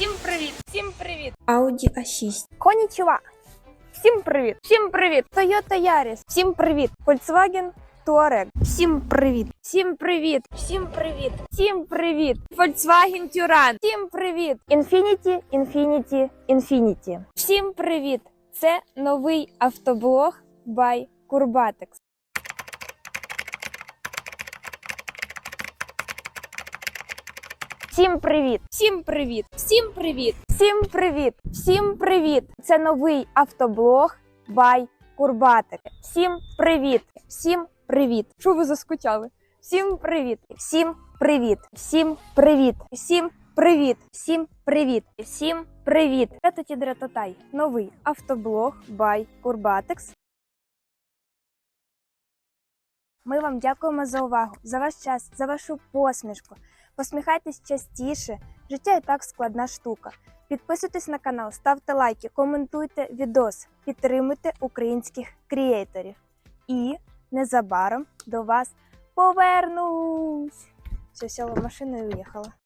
Всім привіт! Всім привіт! Audi A6, Конічува! Всім привіт! Всім привіт! Toyota Yaris! Всім привіт! Volkswagen Touareg! Всім привіт! Всім привіт! Всім привіт! Всім привіт! Volkswagen Touran! Всім привіт! Infiniti, Infiniti, Infiniti! Всім привіт! Це новий автоблог by Kurbatex. Всім привіт! Всім привіт! Всім привіт! Всім привіт! Всім привіт! Це новий автоблог by Курбатик. Всім привіт! Всім привіт! Що ви заскучали? Всім привіт! Всім привіт! Всім привіт! Всім привіт! Всім привіт! Всім привіт! Ретоті Дретотай. Новий автоблог by Курбатекс. Ми вам дякуємо за увагу, за ваш час, за вашу посмішку. Посміхайтесь частіше. Життя і так складна штука. Підписуйтесь на канал, ставте лайки, коментуйте відос, підтримуйте українських крієйторів. І незабаром до вас повернусь. Все, сіла в уїхала.